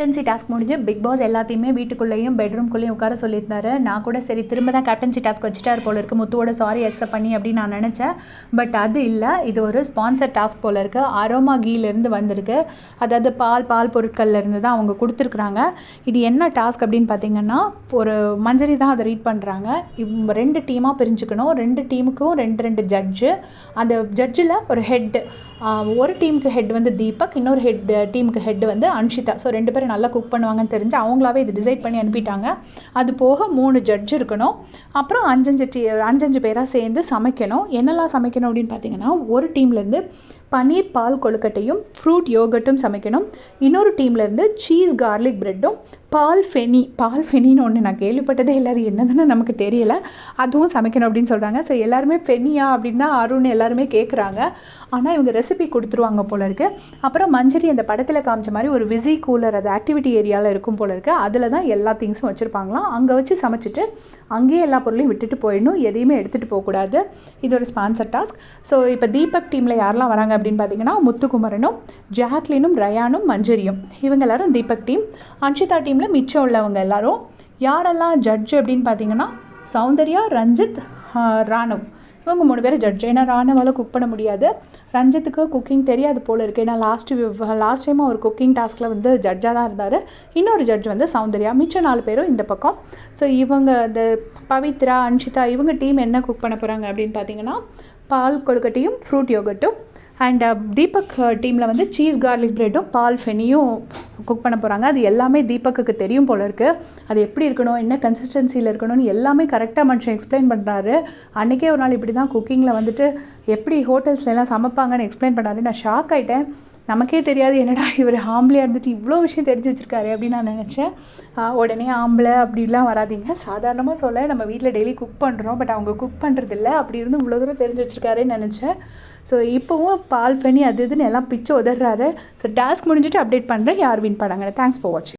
Captaincy task முடிஞ்சு Bigg Boss எல்லாத்தையுமே வீட்டுக்குள்ளேயும் பெட்ரூம்குள்ளேயும் உட்கார சொல்லியிருந்தாரு. நான் கூட சரி திரும்ப தான் கேப்டன்சி டாஸ்க் வச்சுட்டார் போல இருக்கு. முத்துவோட சாரி அக்செப்ட் பண்ணி அப்படின்னு நான் நினச்சேன். பட் அது இல்லை இது ஒரு ஸ்பான்சர் டாஸ்க் போல இருக்கு. அரோமா கீலேருந்து வந்திருக்கு. அதாவது பால் பால் பொருட்கள்லேருந்து தான் அவங்க கொடுத்துருக்குறாங்க. இது என்ன டாஸ்க் அப்படின்னு பார்த்தீங்கன்னா ஒரு மஞ்சரி தான் அதை ரீட் பண்ணுறாங்க இவங்க ரெண்டு டீமாக பிரிஞ்சுக்கணும். ரெண்டு டீமுக்கும் ரெண்டு ரெண்டு ஜட்ஜு அந்த ஜட்ஜில் ஒரு ஹெட் ஒரு டீமுக்கு ஹெட் வந்து தீபக் இன்னொரு ஹெட் டீமுக்கு ஹெட் வந்து அன்ஷிதா. ஸோ ரெண்டு பேரும் நல்லா குக் பண்ணுவாங்கன்னு தெரிஞ்சு அவங்களாவே இது டிசைட் பண்ணி அனுப்பிட்டாங்க. அது போக மூணு ஜட்ஜ் இருக்கணும். அப்புறம் அஞ்சஞ்சு டீ அஞ்சஞ்சு பேராக சேர்ந்து சமைக்கணும். என்னெல்லாம் சமைக்கணும் அப்படின்னு பார்த்தீங்கன்னா ஒரு டீம்லேருந்து பன்னீர் பால் கொழுக்கட்டையும் ஃப்ரூட் யோகட்டும் சமைக்கணும். இன்னொரு டீம்லேருந்து சீஸ் கார்லிக் ப்ரெட்டும் பால் ஃபெனி பால் ஃபெனின்னு ஒன்று நான் கேள்விப்பட்டதே எல்லாரும் என்னதுன்னு நமக்கு தெரியலை. அதுவும் சமைக்கணும் அப்படின்னு சொல்கிறாங்க ஸோ எல்லாருமே ஃபெனியா அப்படின்னு தான் அருண் எல்லாருமே கேட்குறாங்க ஆனால் இவங்க ரெசிபி கொடுத்துருவாங்க போல இருக்கு. அப்புறம் மஞ்சரி அந்த படத்தில் காமிச்ச மாதிரி ஒரு விசி கூலர் அது ஆக்டிவிட்டி ஏரியாவில் இருக்கும் போல இருக்கு. அதில் தான் எல்லா திங்ஸும் வச்சுருப்பாங்களாம். அங்கே வச்சு சமைச்சிட்டு அங்கேயே எல்லா பொருளையும் விட்டுட்டு போயிடணும். எதையுமே எடுத்துகிட்டு போகக்கூடாது. இது ஒரு ஸ்பான்சர் டாஸ்க் ஸோ இப்போ தீபக் டீமில் யாரெல்லாம் வராங்க அப்படின்னு பார்த்தீங்கன்னா முத்துக்குமரனும் ஜாக்லினும் ரயானும் மஞ்சரியும். இவங்க எல்லாரும் தீபக் டீம் அன்ஷிதா டீமில் மிச்சம் உள்ளவங்க எல்லாரும் யாரெல்லாம் ஜட்ஜ் அப்படின்னு பார்த்தீங்கன்னா சௌந்தர்யா ரஞ்சித் ஆஹ் ராணவ். இவங்க மூணு பேரும் ஜட்ஜ் ஏன்னா ராணுவால் குக் பண்ண முடியாது. ரஞ்சித்துக்கு குக்கிங் தெரியாது போல் இருக்குது ஏன்னா லாஸ்ட் லாஸ்ட் டைம் ஒரு குக்கிங் டாஸ்கில் வந்து ஜட்ஜாக தான் இருந்தார். இன்னொரு ஜட்ஜ் வந்து சௌந்தர்யா. மிச்சம் நாலு பேரும் இந்த பக்கம். ஸோ இவங்க இந்த பவித்ரா அன்ஷிதா இவங்க டீம் என்ன குக் பண்ண போகிறாங்க அப்படின்னு பார்த்தீங்கன்னா பால் கொழுக்கட்டையும் ஃப்ரூட் யோகட்டும் அண்ட் தீபக் டீமில் வந்து சீஸ் கார்லிக் ப்ரெட்டும் பால் ஃபெனியும் குக் பண்ண போகிறாங்க அது எல்லாமே தீபக்குக்கு தெரியும் போல இருக்குது அது எப்படி இருக்கணும் என்ன கன்சிஸ்டன்சியில் இருக்கணும்னு எல்லாமே கரெக்டாக மனுஷன் எக்ஸ்பிளைன் பண்ணுறாரு அன்றைக்கே ஒரு நாள் இப்படி தான் குக்கிங்கில் வந்துட்டு எப்படி ஹோட்டல்ஸ்லாம் சமைப்பாங்கன்னு எக்ஸ்பிளைன் பண்ணாரு. நான் ஷாக் ஆகிட்டேன் நமக்கே தெரியாது என்னடா இவர் ஆம்பளையாக இருந்துட்டு இவ்வளோ விஷயம் தெரிஞ்சு வச்சுருக்காரு அப்படின்னு நான் நினச்சேன். உடனே ஆம்பளை அப்படிலாம் வராதீங்க. சாதாரணமாக சொல்ல நம்ம வீட்டில் டெய்லி குக் பண்ணுறோம் பட் அவங்க குக் பண்ணுறதில்ல அப்படி இருந்து இவ்வளோ தூரம் தெரிஞ்சு வச்சுருக்காருன்னு நினச்சேன். ஸோ இப்போவும் பால் பண்ணி அது இதுன்னு எல்லாம் பிச்சு உதறாரு ஸோ டாஸ்க் முடிஞ்சுட்டு அப்டேட் பண்ணுறேன் யார் வின் பண்ணாங்க தேங்க்ஸ் ஃபார் வாட்சிங்